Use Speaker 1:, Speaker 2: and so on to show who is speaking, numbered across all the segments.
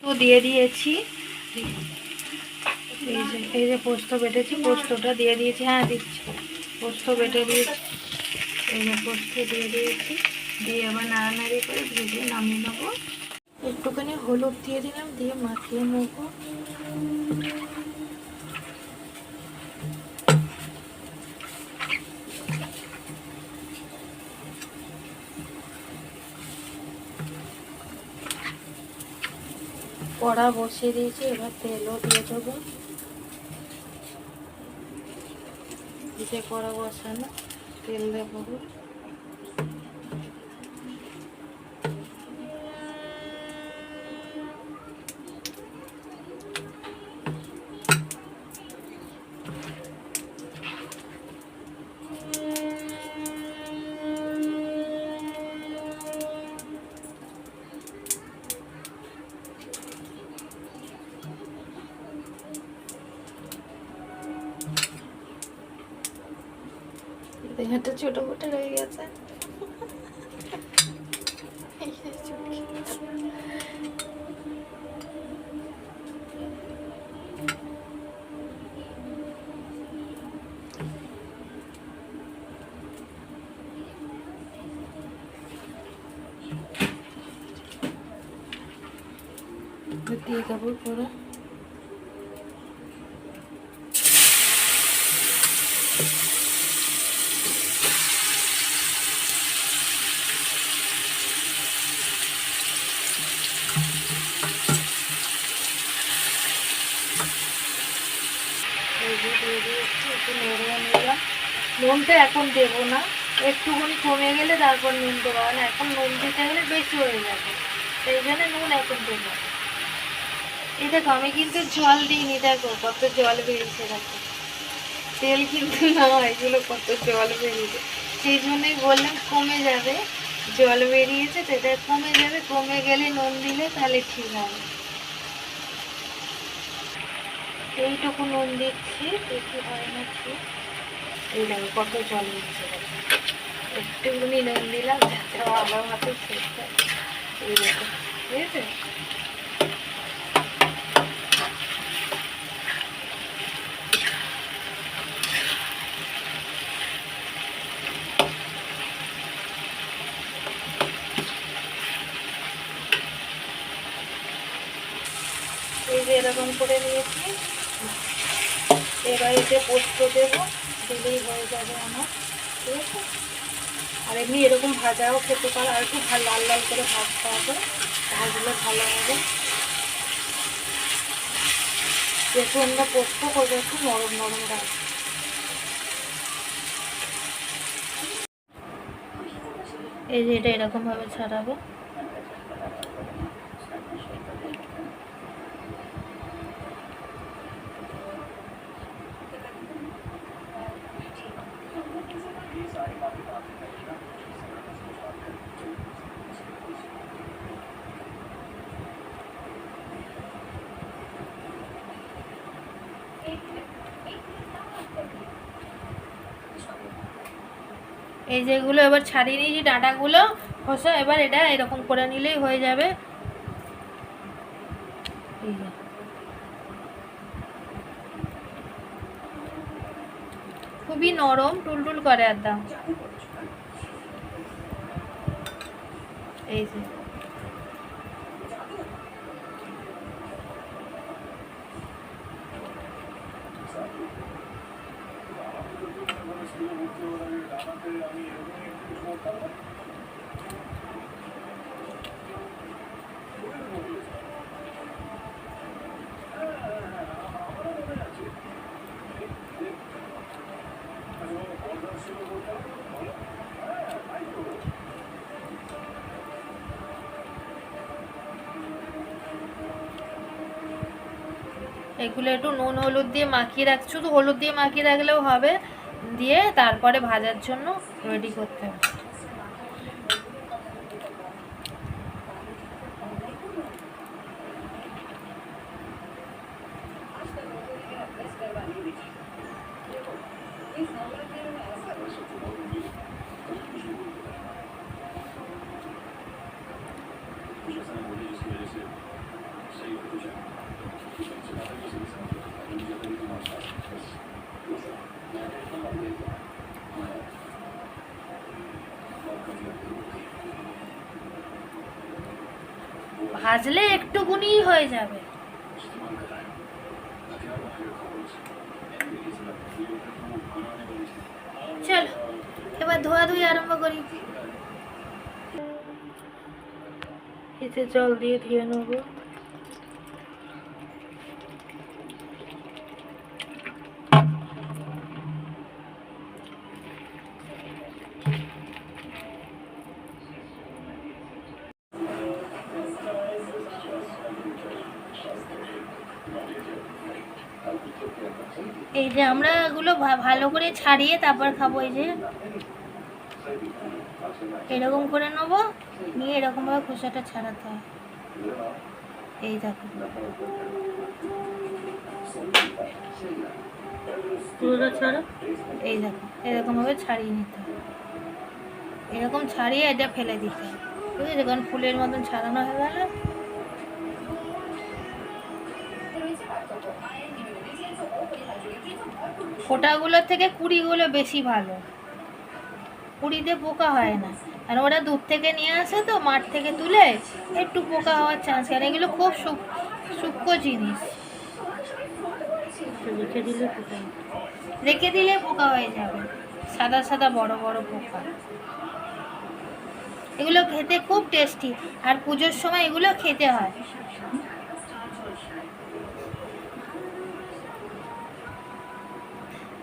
Speaker 1: তো দিয়ে দিয়েছি। এই যে এই যে পোস্ত বেটেছি, পোস্তটা দিয়ে দিয়েছি হ্যাঁ দিচ্ছি। পোস্ত বেটে দিয়েছি, এই যে পোস্ত দিয়ে দিয়েছি। দিয়ে আবার নাড়ানাড়ি করে ভেজে নামিয়ে নেব। একটুখানি হলুদ দিয়ে দিলাম, দিয়ে মাখিয়ে নেব। কড়া বসিয়ে দিয়েছি এবার তেলও দিয়ে দেবো। দিতে কড়া বসানো তেল দেবো। দেহটা ছোট মোটো রয়ে গেছে। দিয়ে দেবো পুরো এই যে দিয়ে দিয়েছি একটু নেড়ে নিলাম নুনটা এখন দেবো না। একটুখানি কমে গেলে তারপর নুন দেবো। না, এখন নুন দিতে গেলে বেশি হয়ে যাবে। সেই জন্য নুন এখন দেবো। এই দেখো, আমি কিন্তু জল দিইনি, দেখো, কত জল বেরিয়েছে, দেখো। তেল কিন্তু না, এগুলো কত জল বেরিয়েছে। সেই জন্যই বললাম কমে যাবে। জল বেরিয়েছে, তো এটা কমে যাবে। কমে গেলে নুন দিলে তাহলে ঠিক হবে। এইটুকু নুন দিচ্ছি বেশি হয় না ঠিক। এই দেখো কত জল দেখো। একটুখানি নুন দিলাম যাতে ভালো মতো এই দেখো ঠিক আছে এই এরকম করে নিয়েছি এবার এতে পোস্ত দেবো দিলেই হয়ে যাবে আমার, ঠিক আছে? আর এমনি এরকম ভাজাও খেতে পারো, আর একটু লাল লাল করে ভাজতে হবে ভাজলে ভালো হবে। যেহেতু আমরা পোস্ত করব, একটু নরম নরম রাখব এই যে এটা এরকমভাবে ছাড়াবো। এই যেগুলো এবার ছাড়িয়ে নিয়েছি, ডাঁটাগুলো খোসা এবার এটা এরকম করে নিলেই হয়ে যাবে। খুবই নরম, টুলটুল করে আর দাম। এই যে। এগুলো একটু নুন হলুদ দিয়ে মাখিয়ে রাখ শুধু হলুদ দিয়ে মাখিয়ে রাখলেও হবে। দিয়ে তারপরে ভাজার জন্য রেডি করতে হবে। ভাজলে একটুকুনি হয়ে যাবে। চলো এবার ধোয়াধুই আরম্ভ করি। এতে জল দিয়ে ধুয়ে নেব। এই যে আমরা এগুলো ভালো করে ছাড়িয়ে তারপর খাব, এই যে। এরকম করে নেব, নিয়ে এরকমভাবে খোসাটা ছাড়াতে হয়। এই দেখো। ছাড়ো। এই দেখো এরকমভাবে ছাড়িয়ে নিতে হয় এরকম ছাড়িয়ে এটা ফেলে দিতে হয় বুঝেছ? কারণ ফুলের মতন ছাড়ানো হয়ে গেলে। ফোটাগুলোর থেকে কুড়িগুলো বেশি ভালো। কুড়িতে পোকা হয় না। আর ওরা দূর থেকে নিয়ে আসে তো মাঠ থেকে তুলে একটু পোকা হওয়ার চান্স কারণ এগুলো খুব সূক- সূক্ষ্ম জিনিস। রেখে দিলে পোকা রেখে দিলে পোকা হয়ে যাবে। সাদা সাদা বড় বড় পোকা। এগুলো খেতে খুব টেস্টি আর পুজোর সময় এগুলো খেতে হয়।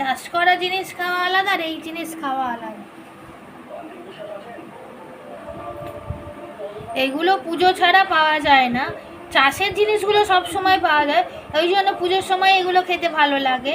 Speaker 1: চাষ করা জিনিস খাওয়া আলাদা আর এই জিনিস খাওয়া আলাদা। এগুলো পুজো ছাড়া পাওয়া যায় না। চাষের জিনিসগুলো সব সময় পাওয়া যায়। ওই জন্য পুজোর সময় এগুলো খেতে ভালো লাগে।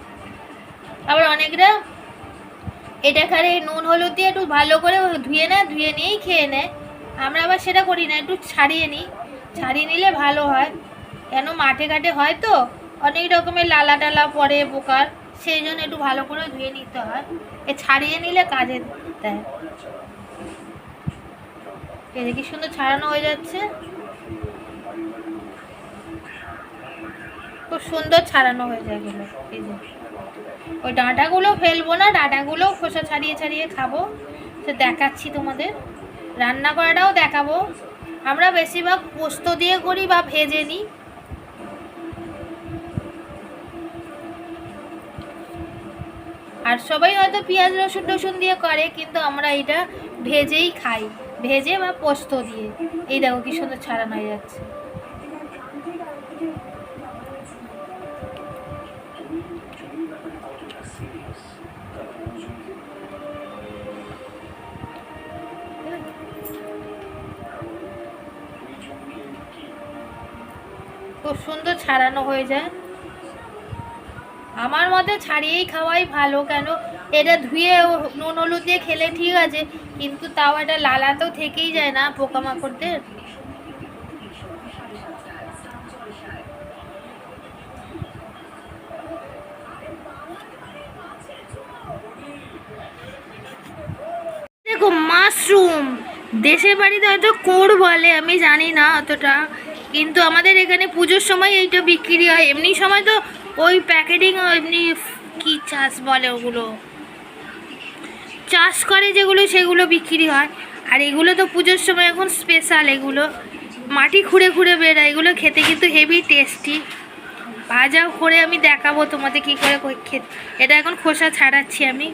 Speaker 1: আবার অনেকরা এটা খারে নুন, হলুদ দিয়ে একটু ভালো করে ধুয়ে নেয় ধুয়ে নিয়েই খেয়ে নেয় আমরা আবার সেটা করি না, একটু ছাড়িয়ে নিই। ছাড়িয়ে নিলে ভালো হয়। কেন মাঠে ঘাটে হয় তো? অনেক রকমের লালা টালা পড়ে পোকার, সেই জন্য একটু ভালো করে ধুয়ে নিতে হয়। এ ছাড়িয়ে নিলে কাজে দেয়। কি সুন্দর ছাড়ানো হয়ে যাচ্ছে। খুব সুন্দর ছাড়ানো হয়ে যায় এগুলো, এই যে। ওই ডাঁটাগুলো ফেলব না, ডাঁটাগুলো খোসা ছাড়িয়ে ছাড়িয়ে খাব। সে দেখাচ্ছি তোমাদের। রান্না করাটাও দেখাবো। আমরা বেশিরভাগ পোস্ত দিয়ে করি বা ভেজে নিই আর সবাই হয়তো পেঁয়াজ, রসুন, টসুন দিয়ে করে, কিন্তু আমরা এটা ভেজেই খাই। ভেজে বা পোস্ত দিয়ে। এই দেখো কি সুন্দর ছাড়ানো হয়ে যাচ্ছে। খুব সুন্দর ছাড়ানো হয়ে যায়। আমার মতে ছাড়িয়েই খাওয়াই ভালো, কেন এটা ধুয়ে নুন হলুদ দিয়ে খেলে ঠিক আছে, কিন্তু তাও এটা লালা তো থেকেই যায় না পোকামাকড়দের। দেখো মাশরুম। দেশের বাড়িতে হয়তো কোড় বলে, আমি জানি না অতটা। কিন্তু আমাদের এখানে পুজোর সময় এইটা বিক্রি হয়। এমনি সময় তো ওই প্যাকেটিং এমনি কি চাষ বলে ওগুলো? চাষ করে যেগুলো, সেগুলো বিক্রি হয়। আর এগুলো তো পুজোর সময় এখন স্পেশাল এগুলো। মাটি খুঁড়ে খুঁড়ে বেরোয় এগুলো খেতে কিন্তু হেভি টেস্টি ভাজা করে আমি দেখাবো তোমাদের কি করে খেতে এটা এখন খোসা ছাড়াচ্ছি আমি।